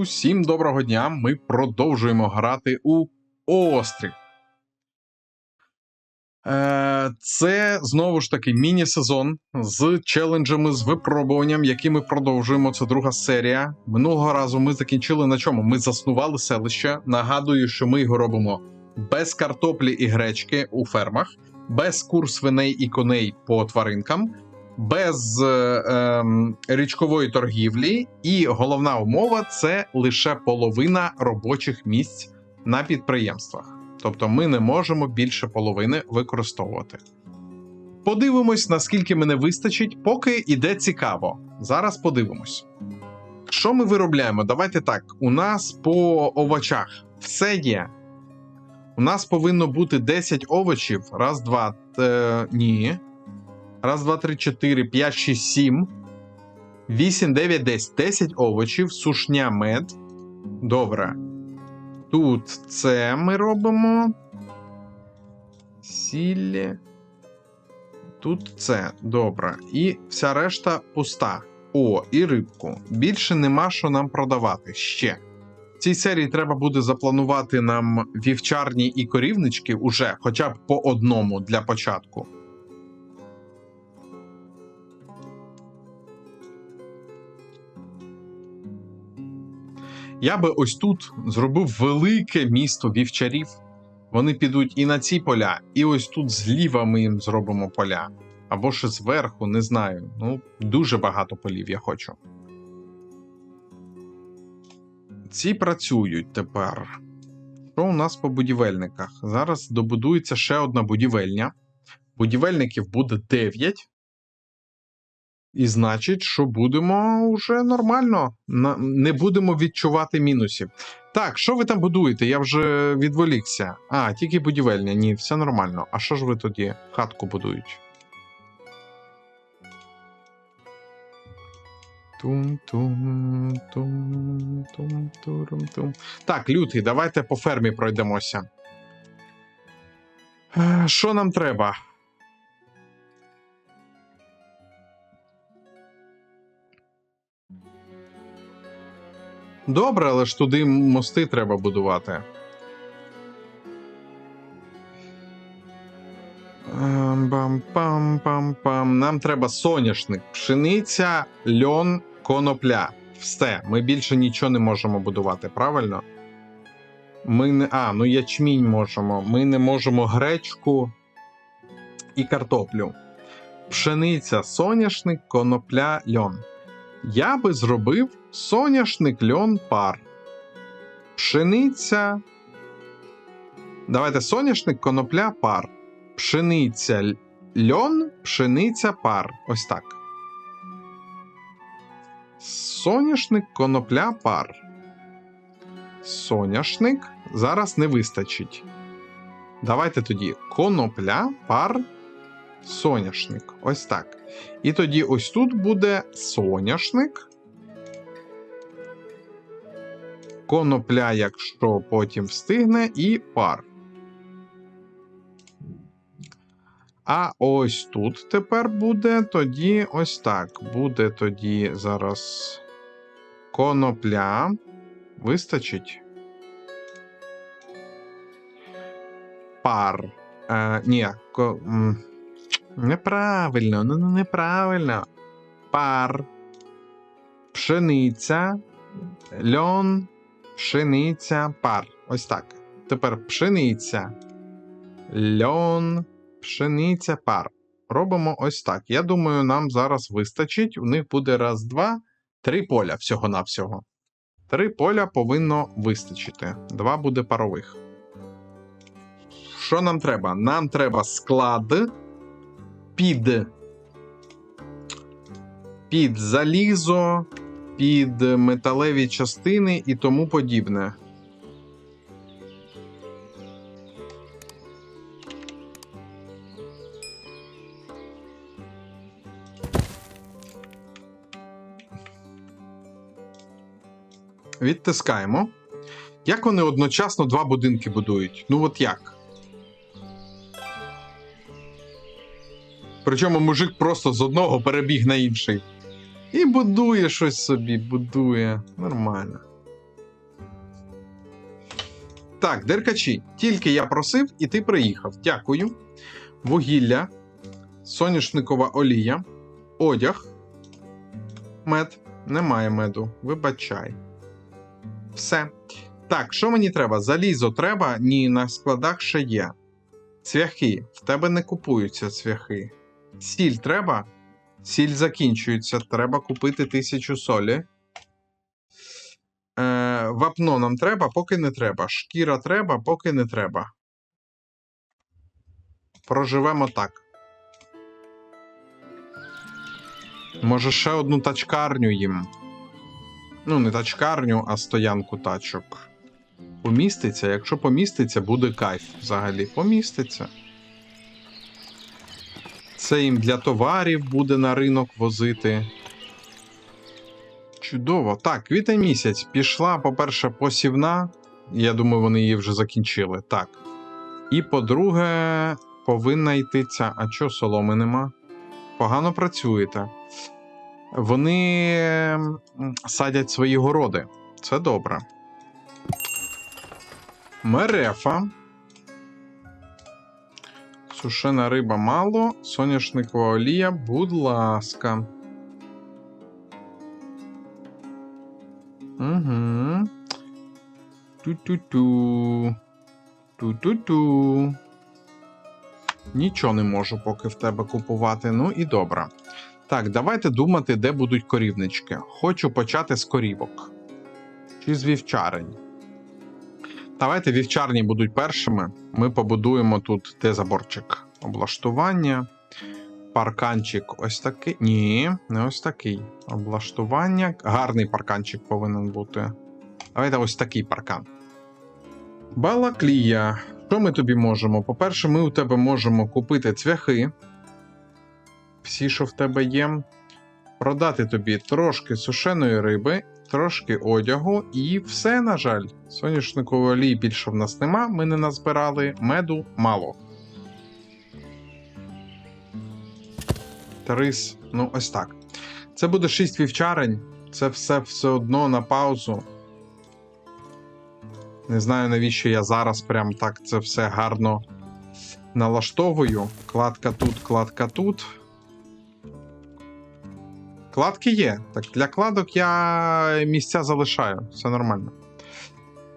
Усім доброго дня! Ми продовжуємо грати у Острів. Е, Це знову ж таки міні-сезон з челенджами, з випробуванням, які ми продовжуємо. Це друга серія. Минулого разу ми закінчили на чому? Ми заснували селище. Нагадую, що ми його робимо без картоплі і гречки у фермах, без кур свиней і коней по тваринкам без е, ем, річкової торгівлі, і головна умова це лише половина робочих місць на підприємствах. Тобто ми не можемо більше половини використовувати. Подивимось, наскільки мене вистачить, поки іде цікаво. Зараз подивимось. Що ми виробляємо? Давайте так. У нас по овочах все є. У нас повинно бути 10 овочів. Раз, два. Е, ні. Раз, два, три, чотири, п'ять, шість, сім. Вісім, дев'ять, десять. Десять овочів, сушня мед. Добре. Тут це ми робимо. Сіллі. Тут це. Добре. І вся решта пуста. О, і рибку. Більше нема що нам продавати ще. В цій серії треба буде запланувати нам вівчарні і корівнички уже хоча б по одному для початку. Я би ось тут зробив велике місто вівчарів. Вони підуть і на ці поля, і ось тут зліва ми їм зробимо поля. Або ще зверху, не знаю. Ну, дуже багато полів я хочу. Ці працюють тепер. Що у нас по будівельниках? Зараз добудується ще одна будівельня. Будівельників буде 9. І значить, що будемо вже нормально. Не будемо відчувати мінусів. Так, що ви там будуєте? Я вже відволікся. А, тільки будівельня. Ні, все нормально. А що ж ви тоді хатку будують? Тум-тум, тум, тум, турум, тум. Так, лютий, давайте по фермі пройдемося. Е, Що нам треба? Добре, але ж туди мости треба будувати. Бам-пам-пам-пам. Нам треба соняшник, пшениця, льон, конопля. Все, ми більше нічого не можемо будувати, правильно? Ми не. А, ну ячмінь можемо. Ми не можемо гречку і картоплю. Пшениця, соняшник, конопля, льон. Я би зробив соняшник льон пар. Пшениця. Давайте соняшник, конопля, пар. Пшениця льон, пшениця пар. Ось так. Соняшник, конопля, пар. Соняшник зараз не вистачить. Давайте тоді конопля, пар, соняшник. Ось так. І тоді ось тут буде соняшник. Конопля, якщо потім встигне, і пар. А ось тут тепер буде тоді ось так. Буде тоді зараз конопля. Вистачить. Пар. Е, ні, ко, неправильно, ну ну, неправильно. Пар. Пшениця. Льон. Пшениця, пар. Ось так. Тепер пшениця. Льон, пшениця, пар. Робимо ось так. Я думаю, нам зараз вистачить. У них буде раз, два, три поля всього-навсього. Три поля повинно вистачити. Два буде парових. Що нам треба? Нам треба склад під, під залізо, під металеві частини і тому подібне. Відтискаємо. Як вони одночасно два будинки будують? Ну от як? Причому мужик просто з одного перебіг на інший. І будує щось собі, будує. Нормально. Так, деркачі, тільки я просив, і ти приїхав. Дякую. Вугілля, соняшникова олія, одяг, мед. Немає меду. Вибачай. Все. Так, що мені треба? Залізо треба? Ні, на складах ще є. Цвяхи. В тебе не купуються цвяхи. Сіль треба? Сіль закінчується. Треба купити тисячу солі. Е, вапно нам треба, поки не треба. Шкіра треба, поки не треба. Проживемо так. Може, ще одну тачкарню їм. Ну, не тачкарню, а стоянку тачок. Поміститься? Якщо поміститься, буде кайф взагалі. Поміститься. Це їм для товарів буде на ринок возити. Чудово. Так, квітень місяць. Пішла, по-перше, посівна. Я думаю, вони її вже закінчили. Так. І по-друге, повинна йти ця. А чого соломи нема? Погано працюєте. Вони садять свої городи. Це добре. Мерефа. Сушена риба мало. Соняшникова олія, будь ласка. Угу. Ту-ту-ту. Ту-ту-ту. Нічого не можу поки в тебе купувати. Ну і добре. Так, давайте думати, де будуть корівнички. Хочу почати з корівок. Чи з вівчарень. Давайте вівчарні будуть першими. Ми побудуємо тут де заборчик. Облаштування. Парканчик ось такий. Ні, не ось такий. Облаштування. Гарний парканчик повинен бути. Давайте ось такий паркан. Балаклія. Що ми тобі можемо? По-перше, ми у тебе можемо купити цвяхи. Всі, що в тебе є. Продати тобі трошки сушеної риби, трошки одягу і все, на жаль. Соняшникової олії більше в нас нема, ми не назбирали, меду мало. Тарис, ну ось так. Це буде 6 вівчарень, це все все одно на паузу. Не знаю, навіщо я зараз прям так це все гарно налаштовую. Кладка тут, кладка тут. Кладки є. Так, для кладок я місця залишаю, все нормально.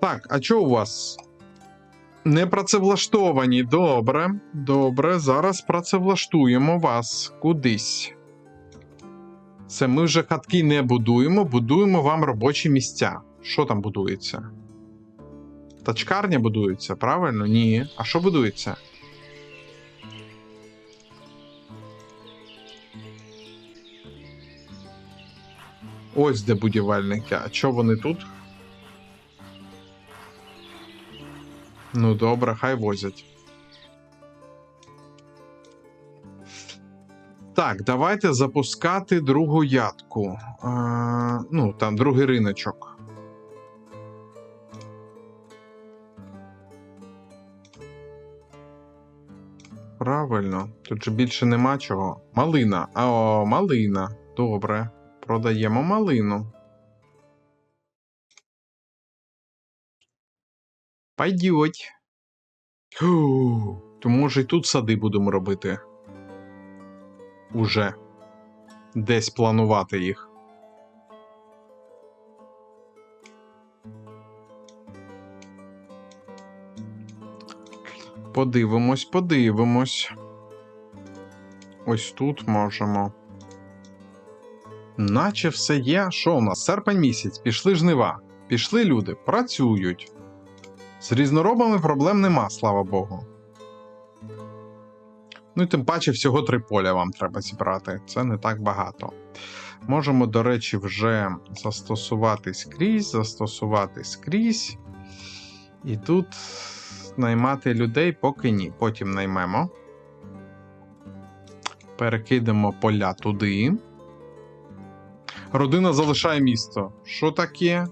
Так, а що у вас? Не працевлаштовані. Добре, добре. Зараз працевлаштуємо вас кудись. Це ми вже хатки не будуємо, будуємо вам робочі місця. Що там будується? Тачкарня будується, правильно? Ні. А що будується? Ось де будівельники. А що вони тут? Ну добре, хай возять. Так, давайте запускати другу ядку. Е, ну, там другий риночок. Правильно, тут же більше нема чого. Малина. О, малина. Добре. Продаємо малину. Пойдіть. То може і тут сади будемо робити. Уже. Десь планувати їх. Подивимось, подивимось. Ось тут можемо. Наче все є. Що у нас? Серпень місяць, пішли жнива. Пішли люди, працюють. З різноробами проблем нема, слава Богу. Ну і тим паче всього три поля вам треба зібрати. Це не так багато. Можемо, до речі, вже застосувати скрізь, застосувати скрізь. І тут наймати людей поки ні. Потім наймемо. Перекидемо поля туди. Родина залишає місто. Що таке?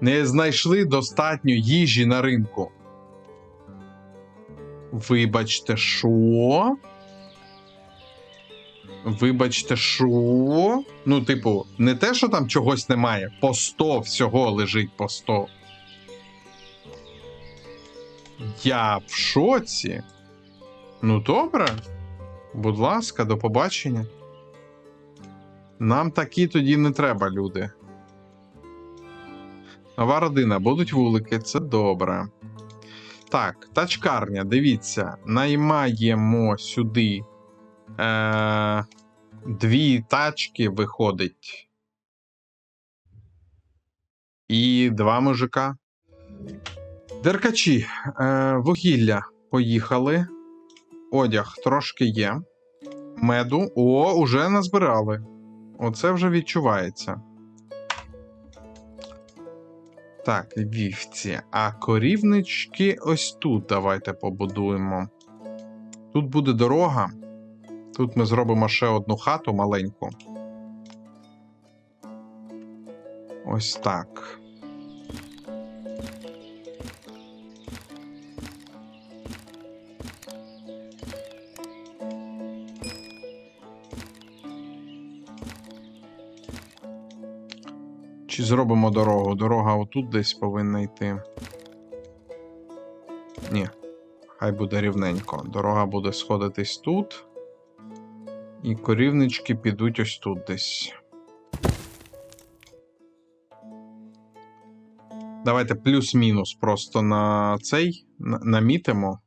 Не знайшли достатньо їжі на ринку. Вибачте, що? Вибачте, що? Ну, типу, не те, що там чогось немає, по 100 всього лежить по 100. Я в шоці. Ну, добре. Будь ласка, до побачення. Нам такі тоді не треба, люди. Нова родина, будуть вулики, це добре. Так, тачкарня, дивіться, наймаємо сюди е, дві тачки виходить. І два мужика. Деркачі, е, вугілля поїхали. Одяг трошки є. Меду. О, уже назбирали. Оце вже відчувається. Так, вівці. А корівнички ось тут давайте побудуємо. Тут буде дорога. Тут ми зробимо ще одну хату маленьку. Ось так. Чи зробимо дорогу? Дорога отут десь повинна йти. Ні. Хай буде рівненько. Дорога буде сходитись тут. І корівнички підуть ось тут десь. Давайте плюс-мінус просто на цей намітимо.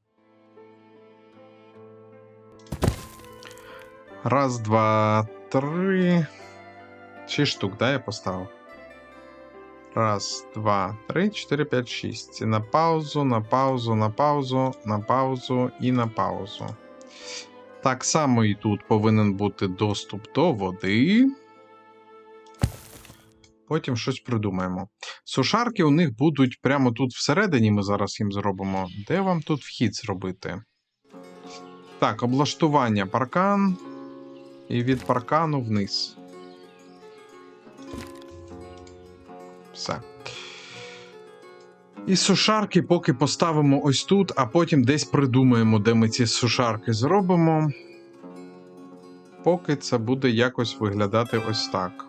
Раз, два, три. Шість штук, да, я поставив? Раз, два, три, чотири, п'ять, шість. На паузу, на паузу, на паузу, на паузу і на паузу. Так само і тут повинен бути доступ до води. Потім щось придумаємо. Сушарки у них будуть прямо тут всередині. Ми зараз їм зробимо. Де вам тут вхід зробити? Так, облаштування паркан. І від паркану вниз. Все. І сушарки поки поставимо ось тут, а потім десь придумаємо, де ми ці сушарки зробимо. Поки це буде якось виглядати ось так.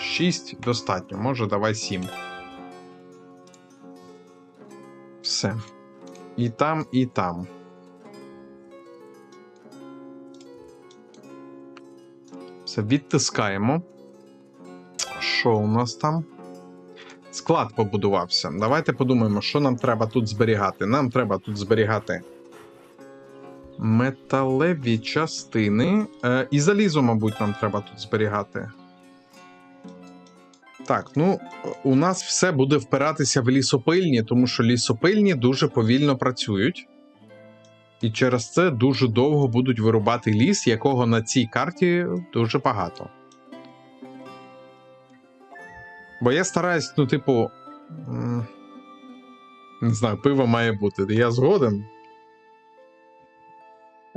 Шість достатньо, може, давай сім. Все. І там, і там. Все, відтискаємо. Що у нас там? Склад побудувався. Давайте подумаємо, що нам треба тут зберігати. Нам треба тут зберігати металеві частини. Е, і залізо, мабуть, нам треба тут зберігати. Так, ну, у нас все буде впиратися в лісопильні, тому що лісопильні дуже повільно працюють. І через це дуже довго будуть вирубати ліс, якого на цій карті дуже багато. Бо я стараюсь, ну, типу. Не знаю, пиво має бути. Я згоден.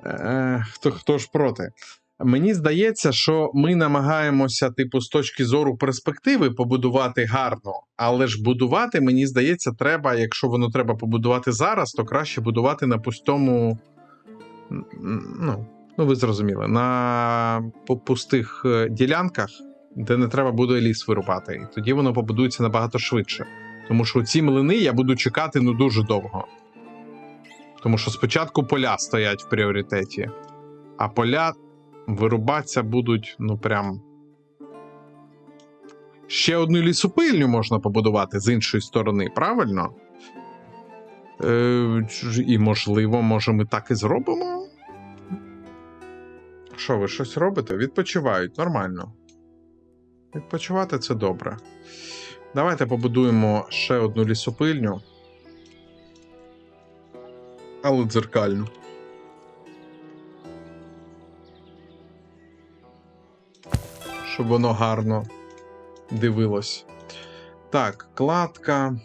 Е, хто, хто ж проти? Мені здається, що ми намагаємося, типу, з точки зору перспективи побудувати гарно, але ж будувати, мені здається, треба, якщо воно треба побудувати зараз, то краще будувати на пустому. Ну, ну ви зрозуміли, на пустих е, ділянках, де не треба буде ліс вирубати. І тоді воно побудується набагато швидше. Тому що ці млини я буду чекати ну дуже довго. Тому що спочатку поля стоять в пріоритеті, а поля вирубатися будуть, ну прям. Ще одну лісопильню можна побудувати з іншої сторони, правильно? Е, і, можливо, може, ми так і зробимо? Що, ви щось робите? Відпочивають, нормально. Відпочивати це добре. Давайте побудуємо ще одну лісопильню. Але дзеркальну. Щоб воно гарно дивилось. Так, кладка.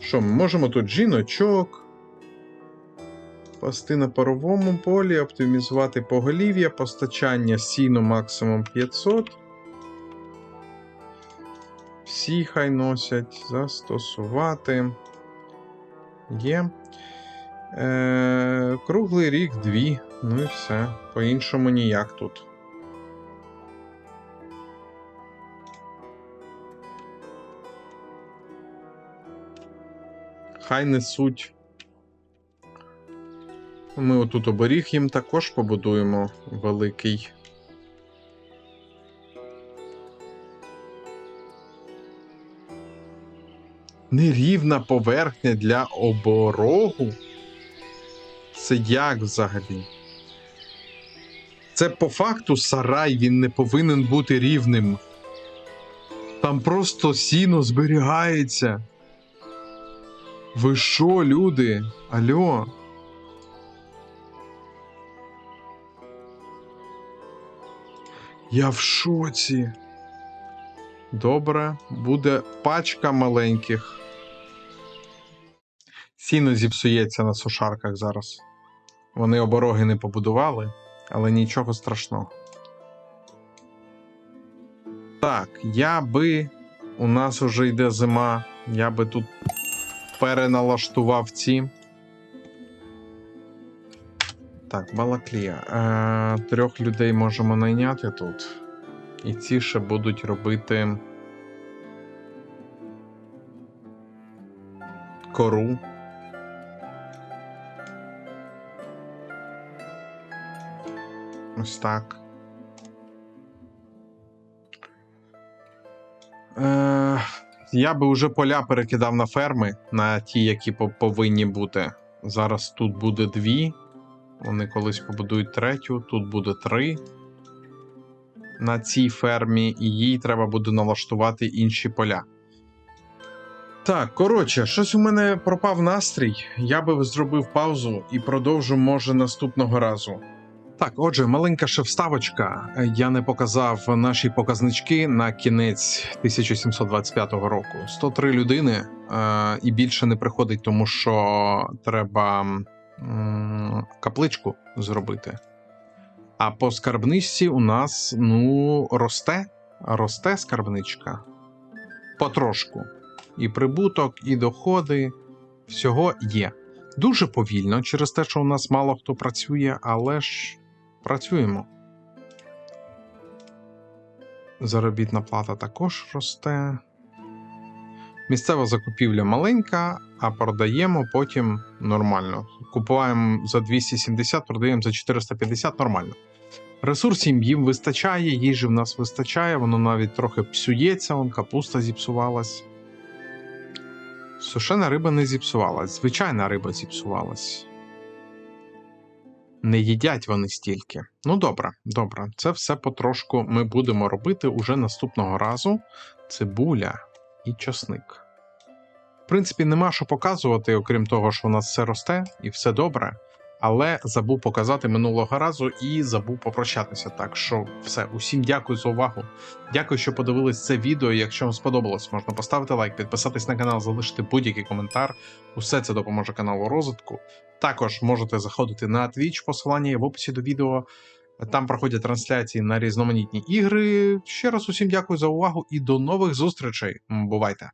Що, ми можемо тут жіночок. Пасти на паровому полі, оптимізувати поголів'я, постачання сіну максимум 500. Всі хай носять. Застосувати. Є. Е, круглий рік дві. Ну і все. По-іншому ніяк тут. Хай несуть. Ми отут оберіг їм також побудуємо великий. Нерівна поверхня для оборогу? Це як взагалі? Це по факту сарай, він не повинен бути рівним. Там просто сіно зберігається. Ви що, люди? Алло? Я в шоці. Добре, буде пачка маленьких. Сіно зіпсується на сушарках зараз. Вони обороги не побудували, але нічого страшного. Так, я би. У нас уже йде зима. Я би тут переналаштував ці. Так, Балаклія. Е, трьох людей можемо найняти тут. І ці ще будуть робити кору. Ось так. Е, я би вже поля перекидав на ферми, на ті, які повинні бути. Зараз тут буде дві. Вони колись побудують третю, тут буде три. На цій фермі, і їй треба буде налаштувати інші поля. Так, коротше, щось у мене пропав настрій. Я би зробив паузу і продовжу, може, наступного разу. Так, отже, маленька ще вставочка. Я не показав наші показнички на кінець 1725 року. 103 людини е, і більше не приходить, тому що треба м, капличку зробити. А по скарбничці у нас ну, росте, росте скарбничка потрошку. І прибуток, і доходи всього є. Дуже повільно через те, що у нас мало хто працює, але ж працюємо. Заробітна плата також росте. Місцева закупівля маленька, а продаємо потім нормально. Купуємо за 270, продаємо за 450 нормально. Ресурсів їм вистачає, їжі в нас вистачає, воно навіть трохи псується, вон капуста зіпсувалась. Сушена риба не зіпсувалась, звичайна риба зіпсувалась. Не їдять вони стільки. Ну добре, добре. Це все потрошку ми будемо робити уже наступного разу. Цибуля і часник. В принципі, нема що показувати, окрім того, що у нас все росте і все добре. Але забув показати минулого разу і забув попрощатися. Так що все, усім дякую за увагу. Дякую, що подивились це відео. Якщо вам сподобалось, можна поставити лайк, підписатись на канал, залишити будь-який коментар. Усе це допоможе каналу розвитку. Також можете заходити на Twitch, посилання в описі до відео. Там проходять трансляції на різноманітні ігри. Ще раз усім дякую за увагу і до нових зустрічей. Бувайте!